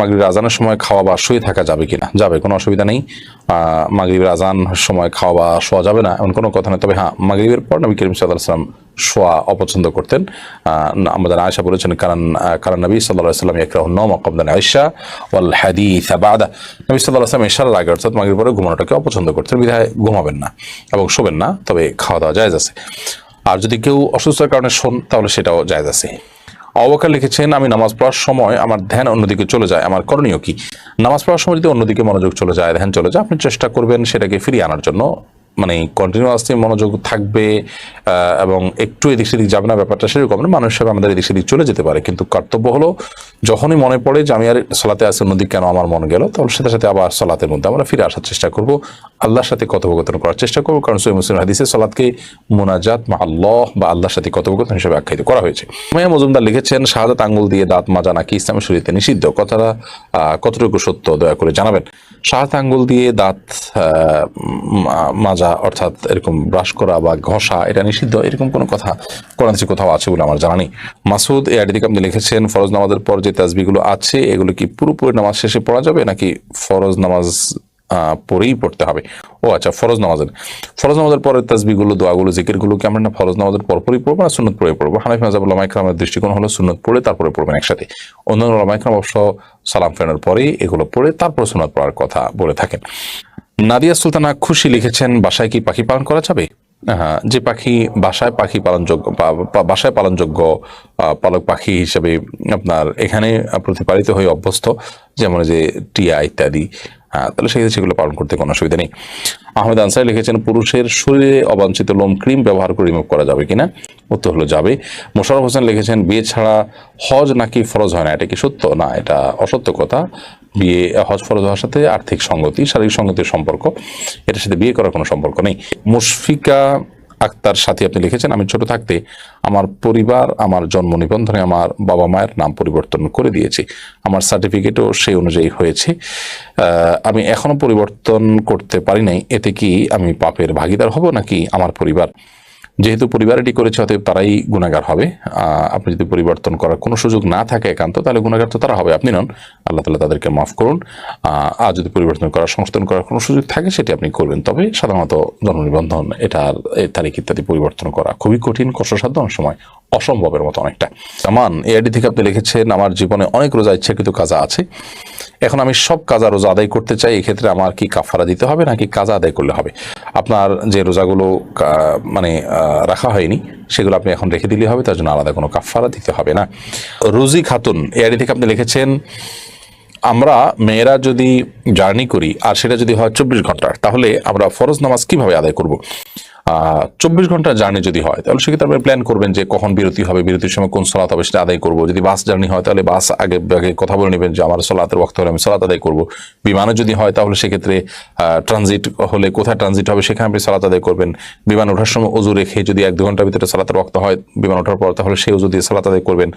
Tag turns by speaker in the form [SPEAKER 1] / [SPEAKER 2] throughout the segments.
[SPEAKER 1] মাগরিবের আজানের সময় খাওয়া বা শুয়ে থাকা যাবে কিনা? যাবে, কোনো অসুবিধা নেই। মাগরিবের আজান সময় খাওয়া বা শোয়া যাবে না, এমন কোনো কথা নেই। তবে হ্যাঁ মাগরিবের পর নবী করিম সাল্লাম শোয়া অপছন্দ করতেন। আমাদের আয়সা বলেছেন, কারণ কারণ নবী সাল্লাহ সাল্লাম একরাহ নম অকমদান আয়সা ওয়াল হাদিস বাদা। নবী সাল্লাহ সাল্লাম এশার আগে, অর্থাৎ মাগরিব পরে ঘুমানোটাকে অপছন্দ করতেন। বিধায় ঘুমাবেন না এবং শোবেন না, তবে খাওয়া দাওয়া জায়েজ আছে। আর যদি কেউ অসুস্থতার কারণে শোন, তাহলে সেটাও জায়েজ আছে। অবকার লিখেছেন, আমি নামাজ পড়ার সময় আমার ধ্যান অন্যদিকে চলে যায়। আমার করণীয় কি? নামাজ পড়ার সময় যদি অন্যদিকে মনোযোগ চলে যায়, ধ্যান চলে যায়, আপনি চেষ্টা করবেন সেটাকে ফিরিয়ে আনার জন্য। মানে কন্টিনিউয়াসলি মনোযোগ থাকবে এবং একটু এদিক সেদিক যাবে না ব্যাপারটা সেরকম না মানুষ হিসাবে আমাদের এদিক সেদিক চলে যেতে পারে। কিন্তু কর্তব্য হলো যখনই মনে পড়ে যে আমি আর সালাতে আসি অন্যদিক কেন আমার মন গেল তাহলে সাথে সাথে আবার সালাতের মধ্যে আমরা ফিরে আসার চেষ্টা করব। আল্লাহর সাথে কথোপকথন করার চেষ্টা করব কারণ সৈয় মুসলিম হাদিসে সালাদকে মোনাজাত মা আল্লাহ বা আল্লাহর সাথে কথোপকথন হিসেবে আখ্যায়িত করা হয়েছে। মায়া মজুমদার লিখেছেন শাহাদাত আঙ্গুল দিয়ে দাঁত মাজা নাকি ইসলামের শরীরে নিষিদ্ধ কথাটা কতটুকু সত্য দয়া করে জানাবেন। শাহাদাত আঙ্গুল দিয়ে দাঁত আহ, মা- মাজা অর্থাৎ এরকম ব্রাশ করা বা ঘষা, এটা নিষিদ্ধ, এরকম কোনো কথা কোরআন কোথাও আছে বলে আমার জানা নেই। মাসুদ এ আইডিতে আপনি লিখেছেন, ফরজ নামাজের পর যে তাজবিগুলো আছে, এগুলো কি পুরোপুরি নামাজ শেষে পড়া যাবে, নাকি ফরজ নামাজ পরেই পড়তে হবে? ও আচ্ছা ফরজ নামাজের। ফরজ নামাজের পরের তাজবিগুলো দোয়াগুলো, জিকিরগুলো কি আমরা না ফরজ নামাজের পরপরই পড়ব না সুন্নত পড়ে পড়ব? হানাফি মাজাব লামাইকরামের দৃষ্টিকোণ হলো সুন্নত পড়ে, তারপরে পড়বেন একসাথে। অন্যান্য লামাইকরাম অবশ্য সালাম ফেরানোর পরেই এগুলো পড়ে, তারপর সুন্নত পড়ার কথা বলে থাকেন। নাদিয়া সুলতানা খুশি লিখেছেন বাসায় কি পাখি পালন করা যাবে? হ্যাঁ, যে পাখি বাসায় পাখি পালনযোগ্য বাসায় পালনযোগ্য পালক পাখি হিসেবে আপনার এখানে প্রতিপালিত হয়ে অভ্যস্ত যেমন যে টিয়া ইত্যাদি হ্যাঁ তাহলে সেক্ষেত্রে সেগুলো পালন করতে কোনো অসুবিধা নেই। আহমেদ আনসারি লিখেছেন পুরুষের শরীরে অবাঞ্ছিত লোম ক্রিম ব্যবহার করে রিমুভ করা যাবে কিনা? উত্তর হলো যাবে। মোশারফ হোসেন লিখেছেন বিয়ে ছাড়া হজ নাকি ফরজ হয় না? এটা কি সত্য? না এটা অসত্য কথা। বিয়ে, হজ ফরজ হওয়ার সাথে আর্থিক সঙ্গতি, শারীরিক সঙ্গতির সম্পর্ক, এটার সাথে বিয়ে করার কোনো সম্পর্ক নেই। মুশফিকা আক্তার সাথে আপনি লিখেছেন, আমি ছোট থাকতে আমার পরিবার, আমার জন্ম নিবন্ধনে আমার বাবা মায়ের নাম পরিবর্তন করে দিয়েছি। আমার সার্টিফিকেটও সেই অনুযায়ী হয়েছে। আমি এখনও পরিবর্তন করতে পারি নাই। এতে কি আমি পাপের ভাগিদার হব নাকি আমার পরিবার? যেহেতু পরিবার এটি করেছে, অতএব তারাই গুণাগার হবে। আপনি যদি পরিবর্তন করার কোনো সুযোগ না থাকে একান্ত, তাহলে গুণাগার তো তারা হবে। আপনি নন, আল্লাহ তালা তাদেরকে মাফ করুন। আর যদি পরিবর্তন করার, সংশোধন করার কোনো সুযোগ থাকে, সেটি আপনি করবেন। তবে সাধারণত জন্ম নিবন্ধন এটার তারিখ ইত্যাদি পরিবর্তন করা খুবই কঠিন, কষ্টসাধ্য সময়। অসম্ভবের মতো অনেকটা। সামান এআইডি থেকে আপনি লিখেছেন, আমার জীবনে অনেক রোজা ইচ্ছাকৃত কাজা আছে। এখন আমি সব কাজা রোজা আদায় করতে চাই, এক্ষেত্রে আমার কি কাফারা দিতে হবে, নাকি কাজা আদায় করলে হবে? আপনার যে রোজাগুলো মানে রাখা হয়নি, সেগুলো আপনি এখন রেখে দিলে হবে, তার জন্য আলাদা কোনো কাফারা দিতে হবে না। রুজি খাতুন এআইডি থেকে আপনি লিখেছেন, আমরা মেয়েরা যদি জার্নি করি, আর সেটা যদি হয় চব্বিশ ঘণ্টার তাহলে আমরা ফরজ নামাজ কীভাবে আদায় করব? চব্বিশ ঘণ্টা জার্নি যদি হয়, তাহলে সেক্ষেত্রে আপনি প্ল্যান করবেন যে কখন বিরতি হবে, বিরতির সময় কোন সলাত হবে সেটা আদায় করব। যদি বাস জার্নি হয়, তাহলে বাস আগে আগে কথা বলে নেবেন যে আমার সলাতের ওয়াক্ত হলে আমি সলাত আদায় করব। বিমানে যদি হয়, তাহলে সেক্ষেত্রে ট্রানজিট হলে কোথায় ট্রানজিট হবে সেখানে আপনি সালাত আদায় করবেন। বিমান ওঠার সময় অজু রেখে যদি এক দু ঘণ্টার ভিতরে সালাতের ওয়াক্ত হয়, বিমান ওঠার পর তাহলে সেই অজু দিয়ে সালাত আদায় করবেন।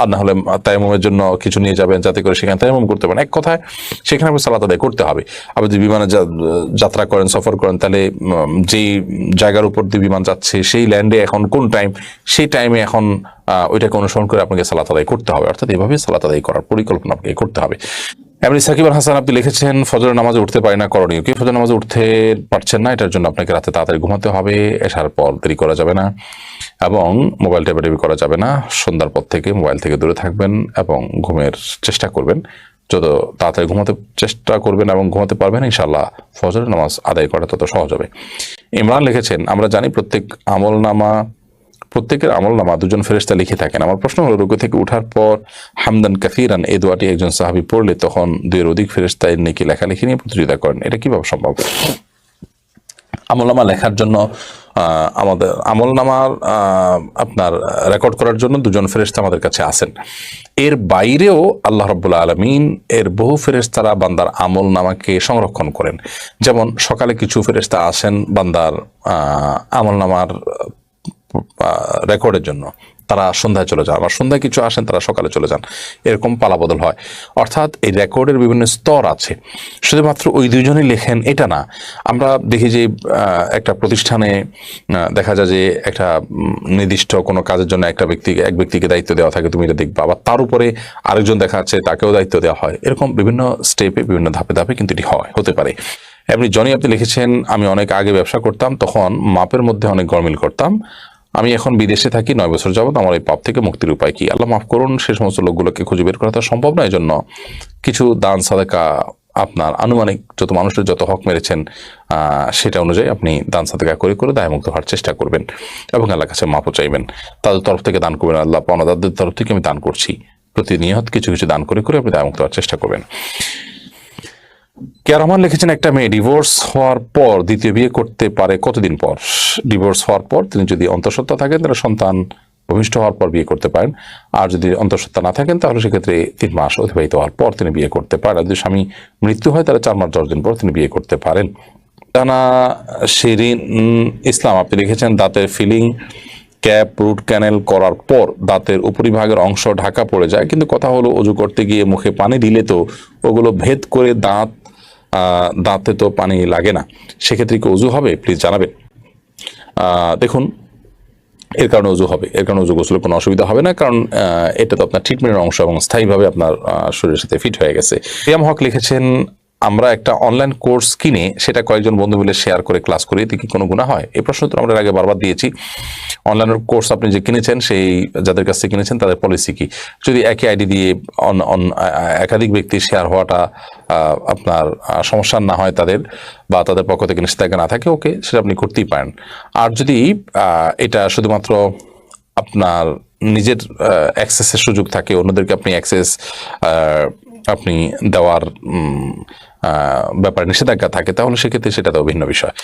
[SPEAKER 1] আর না হলে তাইমুমের জন্য কিছু নিয়ে যাবেন যাতে করে সেখানে তাইমুম করতে পারেন। এক কথায়, সেখানে আপনি সালাত আদায় করতে হবে। আপনি যদি বিমানে যাত্রা করেন, সফর করেন, তাহলে যেই জায়গার উপর দিয়ে বিমান যাচ্ছে, সেই ল্যান্ডে এখন কোন টাইম সেই টাইমে এখন ওইটাকে অনুসরণ করে আপনাকে সালাত আদায় করতে হবে। অর্থাৎ এভাবে সালাত আদায় করার পরিকল্পনা আপনাকে করতে হবে। এমনি সাকিব আল হাসান, আপনি লিখেছেন, ফজরের নামাজে উঠতে পারি না, করণীয় কি? ফজর নামাজে উঠতে পারছেন না, এটার জন্য আপনাকে রাতে তাড়াতাড়ি ঘুমাতে হবে, এসার পর দেরি করা যাবে না এবং মোবাইল টেপাটেপি করা যাবে না। সন্ধ্যার পর থেকে মোবাইল থেকে দূরে থাকবেন এবং ঘুমের চেষ্টা করবেন। যত তাড়াতাড়ি ঘুমাতে চেষ্টা করবেন এবং ঘুমাতে পারবেন ইনশাল্লাহ ফজরের নামাজ আদায় করা তত সহজ হবে। ইমরান লিখেছেন, আমরা জানি প্রত্যেক আমল নামা প্রত্যেকের আমল নামা দুজন ফেরেস্তা লিখে থাকেন। আমার প্রশ্ন হলো, রুকু থেকে উঠার পর হামদান কাফিরান এ দোয়াটি একজন সাহাবি পড়লে তখন দুয়ের অধিক ফেরেস্তা এর নেকি লেখালেখি নিয়ে প্রতিযোগিতা করেন। এটা কীভাবে সম্ভব? আমলনামা লেখার জন্য আমাদের আমল নামার আপনার রেকর্ড করার জন্য দুজন ফেরেস্তা আমাদের কাছে আসেন এর বাইরেও আল্লাহ রব্বুল্লা আলমিন এর বহু ফেরেস্তারা বান্দার আমল নামাকে সংরক্ষণ করেন। যেমন সকালে কিছু ফেরেস্তা আসেন বান্দার আমল নামার রেকর্ডের জন্য। তারা সন্ধ্যায় চলে যান। আবার সন্ধ্যায় কিছু আসেন, তারা সকালে চলে যান। এরকম পালাবদল হয়। অর্থাৎ এই রেকর্ডের বিভিন্ন স্তর আছে। শুধুমাত্র ওই দুইজনই লেখেন, এটা না। আমরা দেখি যে একটা প্রতিষ্ঠানে দেখা যায় যে একটা নির্দিষ্ট কোনো কাজের জন্য একটা ব্যক্তিকে এক ব্যক্তিকে দায়িত্ব দেওয়া থাকে, তুমি এটা দেখবা। আবার তার উপরে আরেকজন দেখা যাচ্ছে, তাকেও দায়িত্ব দেওয়া হয়। এরকম বিভিন্ন স্টেপে, বিভিন্ন ধাপে ধাপে কিন্তু এটি হয়, হতে পারে। এমনি জনি আপনি লিখেছেন, আমি অনেক আগে ব্যবসা করতাম, তখন মাপের মধ্যে অনেক গরমিল করতাম। আমি এখন বিদেশে থাকি, নয় বছর যাবত আমার এই পাপ থেকে মুক্তির উপায় কি? আল্লাহ মাফ করুন, সে সমস্ত লোকগুলোকে খুঁজে বের করা তো সম্ভব নয় জন্য কিছু দান, সাদেকা আপনার আনুমানিক যত মানুষের যত হক মেরেছেন সেটা অনুযায়ী আপনি দান, সাদেকা করে করে দায়মুক্ত হওয়ার চেষ্টা করবেন এবং আল্লাহ কাছে মাপও চাইবেন। তাদের তরফ থেকে দান করবেন আল্লাহ, পাওনাদারদের তরফ থেকে আমি দান করছি। প্রতিনিয়ত কিছু কিছু দান করে করে আপনি দায়মুক্ত হওয়ার চেষ্টা করবেন। কে লিখেছেন, একটা মেয়ে ডিভোর্স হওয়ার পর দ্বিতীয় বিয়ে করতে পারে কতদিন পর? ডিভোর্স হওয়ার পর তিনি যদি অন্তঃসত্ত্বা থাকেন, তাহলে সন্তান ভূমিষ্ঠ হওয়ার পর বিয়ে করতে পারেন। আর যদি অন্তঃসত্ত্বা না থাকেন, তাহলে সেক্ষেত্রে তিন মাস অতিবাহিত হওয়ার পর তিনি বিয়ে করতে পারেন। যদি স্বামী মৃত্যু হয়, তাহলে চার মাস দশ দিন পর তিনি বিয়ে করতে পারেন। টানা শিরিন, ইসলাম, আপনি লিখেছেন, দাঁতের ফিলিং, ক্যাপ, রুট ক্যানেল করার পর দাঁতের উপরিভাগের অংশ ঢাকা পড়ে যায়। কিন্তু কথা হলো, অজু করতে গিয়ে মুখে পানি দিলে তো ওগুলো ভেদ করে দাঁত দাঁতে তো পানি লাগে না। সেক্ষেত্রে কি অজু হবে? প্লিজ জানাবেন। দেখুন, এর কারণে উজু হবে। এর কারণে উজু গোসলের কোনো অসুবিধা হবে না, কারণ এটা তো আপনার ট্রিটমেন্টের অংশ এবং স্থায়ীভাবে আপনার শরীরের সাথে ফিট হয়ে গেছে। রিয়াম হক লিখেছেন আমরা একটা অনলাইন কোর্স কিনে সেটা কয়েকজন বন্ধু মিলে শেয়ার করে ক্লাস করি এতে কি কোনো গুণা হয়? এই প্রশ্ন তো আমরা আগে বারবার দিয়েছি। অনলাইনের কোর্স আপনি যে কিনেছেন, সেই যাদের কাছ থেকে কিনেছেন, তাদের পলিসি কি? যদি একই আইডি দিয়ে অন- অন- একাধিক ব্যক্তি শেয়ার হওয়াটা আপনার সমস্যা না হয় তাদের বা তাদের পক্ষ থেকে নিষেধাজ্ঞা না থাকে ওকে সেটা আপনি করতেই পারেন। আর যদি এটা শুধুমাত্র আপনার নিজের অ্যাক্সেসের সুযোগ থাকে, অন্যদেরকে আপনি অ্যাক্সেস আপনি দেওয়ার ব্যাপারে নিষেধাজ্ঞা থাকে তাহলে সেক্ষেত্রে সেটা তো ভিন্ন বিষয়।